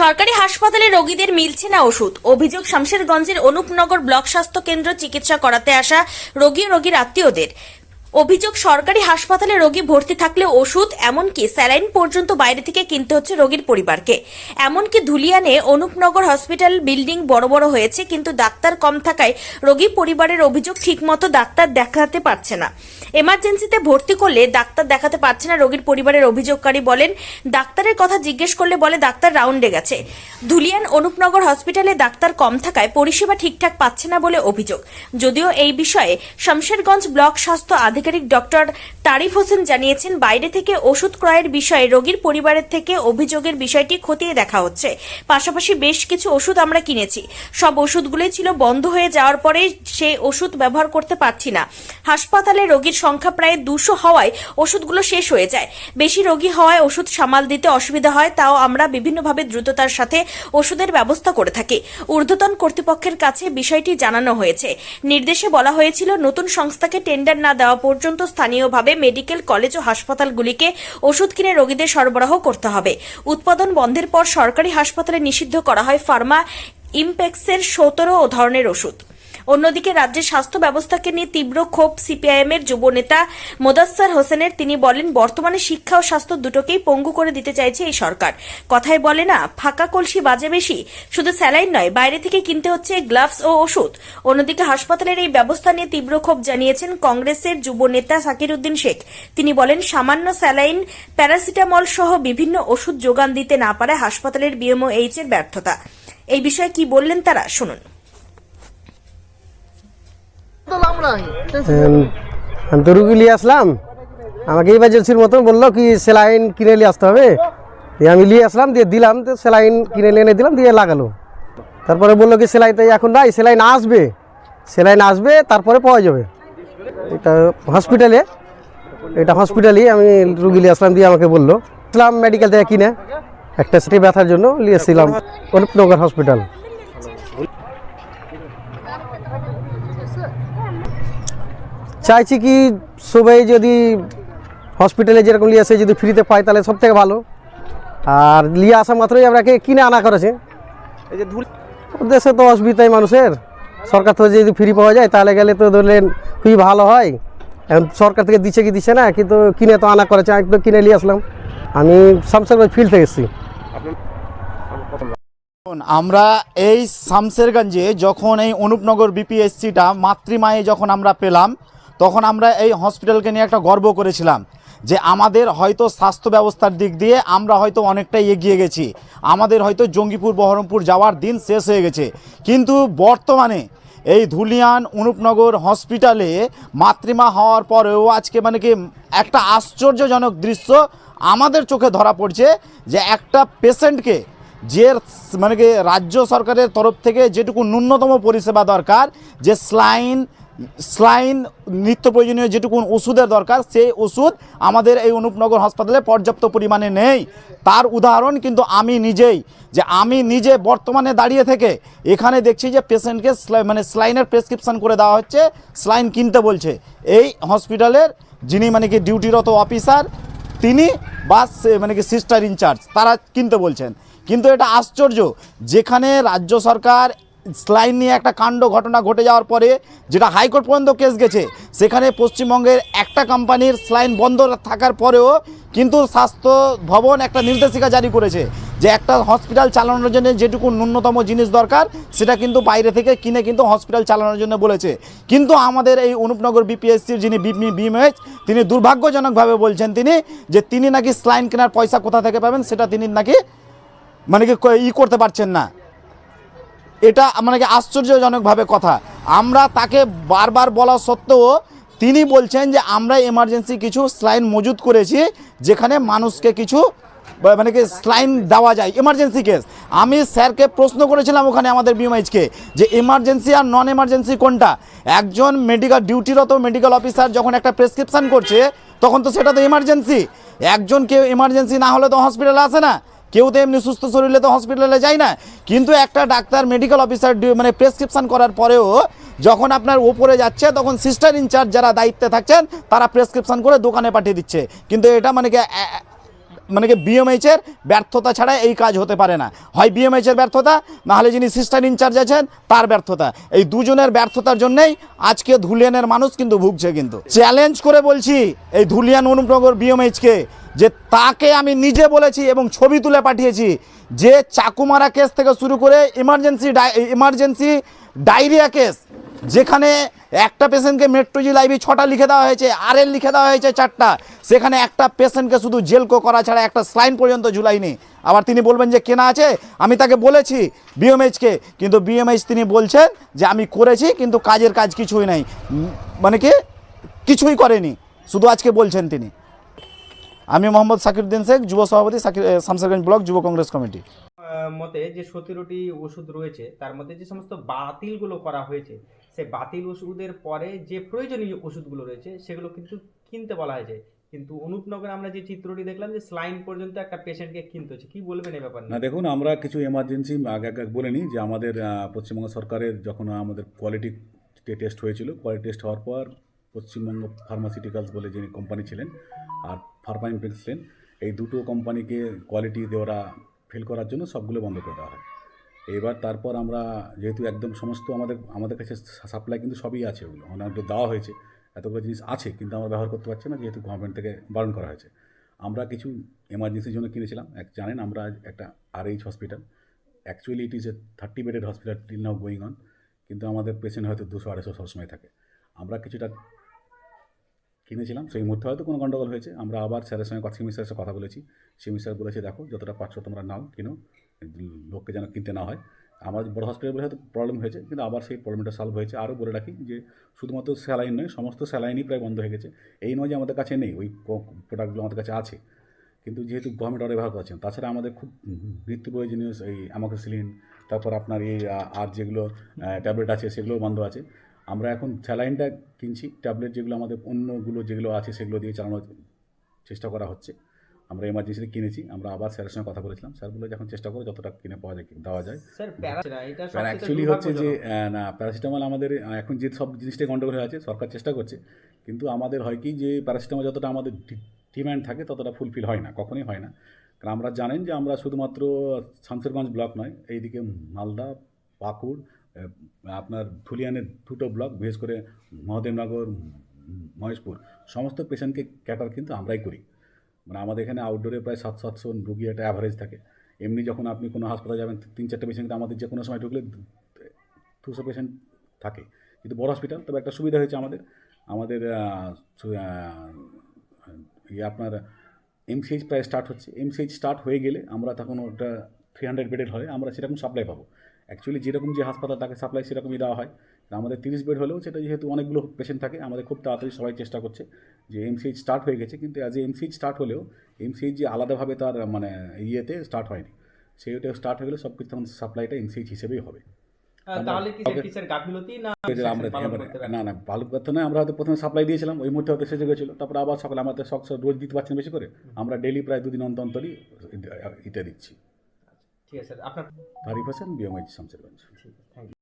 সরকারি হাসপাতালে রোগীদের মিলছে না ওষুধ। অভিযোগ শামশেরগঞ্জের অনুপনগর ব্লক স্বাস্থ্য কেন্দ্র চিকিৎসা করাতে আসা রোগী রোগীর আত্মীয়দের। অভিযোগ, সরকারি হাসপাতালে রোগী ভর্তি থাকলে ওষুধ, এমনকি স্যালাইন পর্যন্ত বাইরে থেকে কিনতে হচ্ছে রোগীর পরিবারকে। এমনকি ধুলিয়ানে অনুপনগর হসপিটাল বিল্ডিং বড় বড় হয়েছে, কিন্তু ডাক্তার কম থাকায় রোগী পরিবারের অভিযোগ ঠিকমতো ডাক্তার দেখাতে পারছে না। এমার্জেন্সিতে ভর্তি করলে ডাক্তার দেখাতে পারছে না রোগীর পরিবারের অভিযোগকারী বলেন, ডাক্তারের কথা জিজ্ঞেস করলে বলে ডাক্তার রাউন্ডে গেছে। ধুলিয়ান অনুপনগর হসপিটালে ডাক্তার কম থাকায় পরিষেবা ঠিকঠাক পাচ্ছে না বলে অভিযোগ। যদিও এই বিষয়ে শমশেরগঞ্জ ব্লক স্বাস্থ্য আধিকারিক ডক্টর তারিফ হোসেন জানিয়েছেন, বাইরে থেকে ওষুধ ক্রয়ের বিষয়ে রোগীর পরিবারের থেকে অভিযোগের বিষয়টি খতিয়ে দেখা হচ্ছে। পাশাপাশি বেশ কিছু ওষুধ আমরা কিনেছি। সব ওষুধগুলোই ছিল বন্ধ হয়ে যাওয়ার পরে সেই ওষুধ ব্যবহার করতে পারছি না। হাসপাতালে রোগীর সংখ্যা প্রায় দুশো হওয়ায় ওষুধগুলো শেষ হয়ে যায়। বেশি রোগী হওয়ায় ওষুধ সামাল দিতে অসুবিধা হয়, তাও আমরা বিভিন্নভাবে দ্রুততার সাথে ওষুধের ব্যবস্থা করে থাকি। ঊর্ধ্বতন কর্তৃপক্ষের কাছে বিষয়টি জানানো হয়েছে। নির্দেশে বলা হয়েছিল, নতুন সংস্থাকে টেন্ডার না দেওয়া পর্যন্ত স্থানীয়ভাবে মেডিকেল কলেজ ও হাসপাতালগুলিকে ওষুধ কিনে রোগীদের সরবরাহ করতে হবে। উৎপাদন বন্ধের পর সরকারি হাসপাতালে নিষিদ্ধ করা হয় ফার্মা ইমপেক্সের সতেরো ধরনের ওষুধ। অন্যদিকে রাজ্যের স্বাস্থ্য ব্যবস্থাকে নিয়ে তীব্র ক্ষোভ সিপিআইএম এর যুব নেতা মোদাস্সার হোসেনের। তিনি বলেন, বর্তমানে শিক্ষা ও স্বাস্থ্য দুটোকেই পঙ্গু করে দিতে চাইছে এই সরকার। কথায় বলে না, ফাঁকা কলসি বাজে বেশি, শুধু স্যালাইন নয়, বাইরে থেকে কিনতে হচ্ছে গ্লাভস ও ওষুধ। অন্যদিকে হাসপাতালের এই ব্যবস্থা নিয়ে তীব্র ক্ষোভ জানিয়েছেন কংগ্রেসের যুব নেতা সাকির উদ্দিন শেখ। তিনি বলেন, সামান্য স্যালাইন, প্যারাসিটামল সহ বিভিন্ন ওষুধ যোগান দিতে না পারায় হাসপাতালের বিএমওএইচ এর ব্যর্থতা। এই বিষয়ে কি বললেন তারা? শুনুন। আমি তো রুগী নিয়ে আসলাম। আমাকে ইমার্জেন্সির মতন বলল কি স্যালাইন কিনে নিয়ে আসতে হবে। দিয়ে আমি নিয়ে আসলাম, দিয়ে দিলাম, তো স্যালাইন কিনে নিয়ে এনে দিলাম, দিয়ে লাগালো। তারপরে বলল কি, সেলাই তো এখন নাই সেলাইন আসবে। সেলাইন আসবে, তারপরে পাওয়া যাবে। এটা হসপিটালে, এটা হসপিটালেই আমি রুগী নিয়ে আসলাম, দিয়ে আমাকে বলল। ইসলাম মেডিকেল থেকে কিনে, একটা সেটি ব্যথার জন্য নিয়ে এসেছিলাম, অনুপনগর হসপিটাল। চাইছি কি সবাই যদি হসপিটালে যেরকম নিয়ে আসে যদি ফ্রিতে পায় তাহলে সব থেকে ভালো। আর নিয়ে আসা মাত্রই আপনাকে কিনে আনা করেছে। এই যে ধুল দেশে তো অসুবিধাই মানুষের। সরকার থেকে যদি ফ্রি পাওয়া যায় তাহলে গেলে তো ধরলেন খুবই ভালো হয়। এখন সরকার থেকে দিচ্ছে কি দিচ্ছে না কিন্তু কিনে তো আনা করেছে। আমি তো কিনে নিয়ে আসলাম। আমি শামসারগঞ্জ ফিল্ড থেকে এসেছি। আমরা এই শামসেরগঞ্জে যখন এই অনুপনগর বিপিএসসিটা মাতৃমায়ে যখন আমরা পেলাম তখন আমরা এই হসপিটালকে নিয়ে একটা গর্ব করেছিলাম যে আমাদের হয়তো স্বাস্থ্য ব্যবস্থার দিক দিয়ে আমরা হয়তো অনেকটাই এগিয়ে গেছি। আমাদের হয়তো জঙ্গিপুর, বহরমপুর যাওয়ার দিন শেষ হয়ে গেছে। কিন্তু বর্তমানে এই ধুলিয়ান অনুপনগর হসপিটালে মাতৃমা হওয়ার পরেও আজকে মানে কি একটা আশ্চর্যজনক দৃশ্য আমাদের চোখে ধরা পড়ছে যে একটা পেশেন্টকে যে মানে কি রাজ্য সরকারের তরফ থেকে যেটুকু ন্যূনতম পরিষেবা দরকার, যে স্লাইন স্লাইন নিত্য প্রয়োজনীয় যেটুকু ওষুধের দরকার, সেই ওষুধ আমাদের এই অনুপনগর হাসপাতালে পর্যাপ্ত পরিমাণে নেই। তার উদাহরণ কিন্তু আমি নিজেই, যে আমি নিজে বর্তমানে দাঁড়িয়ে থেকে এখানে দেখছি যে পেশেন্টকে মানে স্লাইনের প্রেসক্রিপশন করে দেওয়া হচ্ছে, স্লাইন কিনতে বলছে। এই হসপিটালের যিনি মানে কি ডিউটিরত অফিসার, তিনি বা মানে কি সিস্টার ইনচার্জ, তারা কিনতে বলছেন। কিন্তু এটা আশ্চর্য, যেখানে রাজ্য সরকার স্লাইন নিয়ে একটা কাণ্ড ঘটনা ঘটে যাওয়ার পরে যেটা হাইকোর্ট পর্যন্ত কেস গেছে, সেখানে পশ্চিমবঙ্গের একটা কোম্পানির স্লাইন বন্ধ থাকার পরেও কিন্তু স্বাস্থ্য ভবন একটা নির্দেশিকা জারি করেছে যে একটা হসপিটাল চালানোর জন্য যেটুকু ন্যূনতম জিনিস দরকার, সেটা কিন্তু বাইরে থেকে কিনে কিন্তু হসপিটাল চালানোর জন্য বলেছে। কিন্তু আমাদের এই অনুপনগর বিপিএসসির যিনি বিএমএইচ তিনি দুর্ভাগ্যজনকভাবে বলছেন তিনি যে তিনি নাকি স্লাইন কেনার পয়সা কোথা থেকে পাবেন, সেটা তিনি নাকি মানে কি ই করতে পারছেন না। এটা মানে কি আশ্চর্যজনকভাবে কথা। আমরা তাকে বারবার বলা সত্ত্বেও তিনি বলছেন যে, আমরা এমার্জেন্সি কিছু স্লাইন মজুত করেছি, যেখানে মানুষকে কিছু মানে কি স্লাইন দেওয়া যায় এমার্জেন্সি কেস আমি স্যারকে প্রশ্ন করেছিলাম ওখানে আমাদের বিএমএইচকে যে এমার্জেন্সি আর নন এমার্জেন্সি কোনটা? একজন মেডিকেল ডিউটিরত মেডিকেল অফিসার যখন একটা প্রেসক্রিপশন করছে, তখন তো সেটা তো এমার্জেন্সি একজন কেউ এমার্জেন্সি না হলে তো হসপিটালে আসে না। কেউ তো এমনি সুস্থ শরীরে তো হসপিটালে যায় না। কিন্তু একটা ডাক্তার মেডিকেল অফিসার মানে প্রেসক্রিপশান করার পরেও যখন আপনার ওপরে যাচ্ছে, তখন সিস্টার ইনচার্জ যারা দায়িত্বে থাকছেন, তারা প্রেসক্রিপশান করে দোকানে পাঠিয়ে দিচ্ছে। কিন্তু এটা মানে কি মানে কি বিএমএইচের ব্যর্থতা ছাড়া এই কাজ হতে পারে না। হয় বিএমএইচের ব্যর্থতা, না হলে যিনি সিস্টার ইনচার্জ আছেন, তার ব্যর্থতা। এই দুজনের ব্যর্থতার জন্যই আজকে ধুলিয়ানের মানুষ কিন্তু ভুগছে কিন্তু। চ্যালেঞ্জ করে বলছি এই ধুলিয়ান অনুপনগর বিএমএইচকে যে তাকে আমি নিজে বলেছি এবং ছবি তুলে পাঠিয়েছি, যে চাকুমারা কেস থেকে শুরু করে ইমার্জেন্সি ইমার্জেন্সি ডায়রিয়া কেস যেখানে একটা পেশেন্টকে মেট্রোজি লাইভে ছটা লিখে দেওয়া হয়েছে আর এল লিখে দেওয়া হয়েছে চারটা, সেখানে একটা পেশেন্টকে শুধু জেলকো করা ছাড়া একটা স্লাইন পর্যন্ত ঝুলাইনি আবার তিনি বলবেন যে, কেনা আছে? আমি তাকে বলেছি বিএমএইচকে কিন্তু বিএমএইচ তিনি বলছেন যে, আমি করেছি, কিন্তু কাজের কাজ কিছুই নাই। মানে কি? কিছুই করেনি, শুধু আজকে বলছেন তিনি। আমি মোহাম্মদ সাকিরুদ্দিন শেখ, যুব সভাপতি, সাকির শামসারগঞ্জ ব্লক, যুব কংগ্রেস কমিটি। মতে যে সতেরোটি ওষুধ রয়েছে, তার মধ্যে যে সমস্ত বাতিলগুলো করা হয়েছে সেই বাতিল ওষুধের পরে যে প্রয়োজনীয় ওষুধগুলো রয়েছে, সেগুলো কিন্তু কিনতে বলা হয়েছে। কিন্তু অনুপনগরে আমরা যে চিত্রটি দেখলাম যে স্লাইন পর্যন্ত একটা পেশেন্টকে কিনতে হচ্ছে। কি বলবেন এই ব্যাপার না, দেখুন, আমরা কিছু এমার্জেন্সি আগে আগে বলে নিই যে আমাদের পশ্চিমবঙ্গ সরকারের যখন আমাদের কোয়ালিটি টেস্ট হয়েছিল কোয়ালিটি টেস্ট হওয়ার পর পশ্চিমবঙ্গ ফার্মাসিউটিক্যালস বলে যিনি কোম্পানি ছিলেন আর ফার্মা ছিলেন, এই দুটো কোম্পানিকে কোয়ালিটি দেওয়া ফেল করার জন্য সবগুলো বন্ধ করে দেওয়া হয়। এবার তারপর আমরা যেহেতু একদম সমস্ত আমাদের আমাদের কাছে সাপ্লাই কিন্তু সবই আছে ওগুলো। অনেক দেওয়া হয়েছে, এতগুলো জিনিস আছে, কিন্তু আমরা ব্যবহার করতে পারছি না, যেহেতু গভর্নমেন্ট থেকে বারণ করা হয়েছে। আমরা কিছু এমার্জেন্সির জন্য কিনেছিলাম। এক জানেন আমরা একটা R H hospital actually it is a thirty bedded hospital till now going on কিন্তু আমাদের পেশেন্ট হয়তো দুশো, আড়াইশো সবসময় থাকে। আমরা কিছুটা কিনেছিলাম, সেই মুহূর্তে হয়তো কোনো গণ্ডগোল হয়েছে। আমরা আবার স্যারের সঙ্গে কথা সিমি স্যারের সঙ্গে কথা বলেছি। সিমি স্যার বলেছে, দেখো, যতটা পারছ তোমরা নাও, কিনো। লোককে যেন কিনতে না হয়। আমার বড় হসপিটাল হয়তো প্রবলেম হয়েছে, কিন্তু আবার সেই প্রবলেমটা সলভ হয়েছে। আরও বলে রাখি যে, শুধুমাত্র স্যালাইন নয়, সমস্ত স্যালাইনই প্রায় বন্ধ হয়ে গেছে। এই নয় যে আমাদের কাছে নেই, ওই প্রোডাক্টগুলো আমাদের কাছে আছে। কিন্তু যেহেতু গভর্নমেন্ট অর্ডার ব্যবহার করছেন তাছাড়া আমাদের খুব নিত্য প্রয়োজনীয় এই অ্যামোক্সিলিন তারপর আপনার এই আর যেগুলো ট্যাবলেট আছে সেগুলো বন্ধ আছে। আমরা এখন স্যালাইনটা কিনছি ট্যাবলেট যেগুলো আমাদের অন্যগুলো যেগুলো আছে, সেগুলো দিয়ে চালানোর চেষ্টা করা হচ্ছে। আমরা এমার্জেন্সিতে কিনেছি আমরা আবার স্যারের সঙ্গে কথা বলেছিলাম। স্যার বলে যখন চেষ্টা করে যতটা কিনে পাওয়া যায় দেওয়া যায়। স্যার অ্যাকচুয়ালি হচ্ছে যে না প্যারাসিটামল আমাদের এখন যে সব জিনিসটাই গন্ডগোল হয়ে আছে সরকার চেষ্টা করছে। কিন্তু আমাদের হয় কি যে প্যারাসিটামল যতটা আমাদের ডিম্যান্ড থাকে ততটা ফুলফিল হয় না কখনোই হয় না। কারণ আমরা জানেন যে আমরা শুধুমাত্র শামসেরগঞ্জ ব্লক নয় এইদিকে মালদা পাকুড় আপনার ধুলিয়ানের দুটো ব্লক বিশেষ করে মহাদেবনগর মহেশপুর সমস্ত পেশেন্টকে ক্যাটার কিন্তু আমরাই করি। মানে আমাদের এখানে আউটডোরে প্রায় সাত সাতশো রুগী একটা অ্যাভারেজ থাকে। এমনি যখন আপনি কোনো হাসপাতালে যাবেন তিন চারটে পেশেন্ট আমাদের যে কোনো সময় ঢুকলে দুশো পেশেন্ট থাকে। কিন্তু বড় হসপিটাল তবে একটা সুবিধা হয়েছে আমাদের। আমাদের ইয়ে আপনার এমসিএইচ প্রায় স্টার্ট হচ্ছে। এমসিএইচ স্টার্ট হয়ে গেলে আমরা তখন ওটা থ্রি হান্ড্রেড বেডের হয় আমরা সেরকম সাপ্লাই পাবো। অ্যাকচুয়ালি যেরকম যে হাসপাতাল তাকে সাপ্লাই সেরকমই দেওয়া হয়। আমাদের তিরিশ বেড হলেও সেটা যেহেতু অনেকগুলো পেশেন্ট থাকে আমাদের খুব তাড়াতাড়ি সবাই চেষ্টা করছে যে এমসিএইচ স্টার্ট হয়ে গেছে কিন্তু অ্যাজ এ এমসিএইচ স্টার্ট হলেও এমসিএইচ যে আলাদাভাবে তার মানে ইয়েতে স্টার্ট হয়নি। সেইটা স্টার্ট হয়ে গেলে সব কিছু তখন সাপ্লাইটা এমসিএইচ হিসেবেই হবে। না? না ভালো কথা নয় আমরা হয়তো প্রথমে সাপ্লাই দিয়েছিলাম ওই মুহূর্তে হয়তো সেজে গেছিল তারপর আবার সাপ্লাই আমাদের সব রোজ দিতে পারছেন বেশি করে আমরা ডেলি প্রায় দুদিন অন্তর অন্তরই এটা দিচ্ছি। ঠিক আছে স্যার আপনার আরিফ হোসেন বিএমআইজি শামসেরগঞ্জ ঠিক আছে থ্যাংক ইউ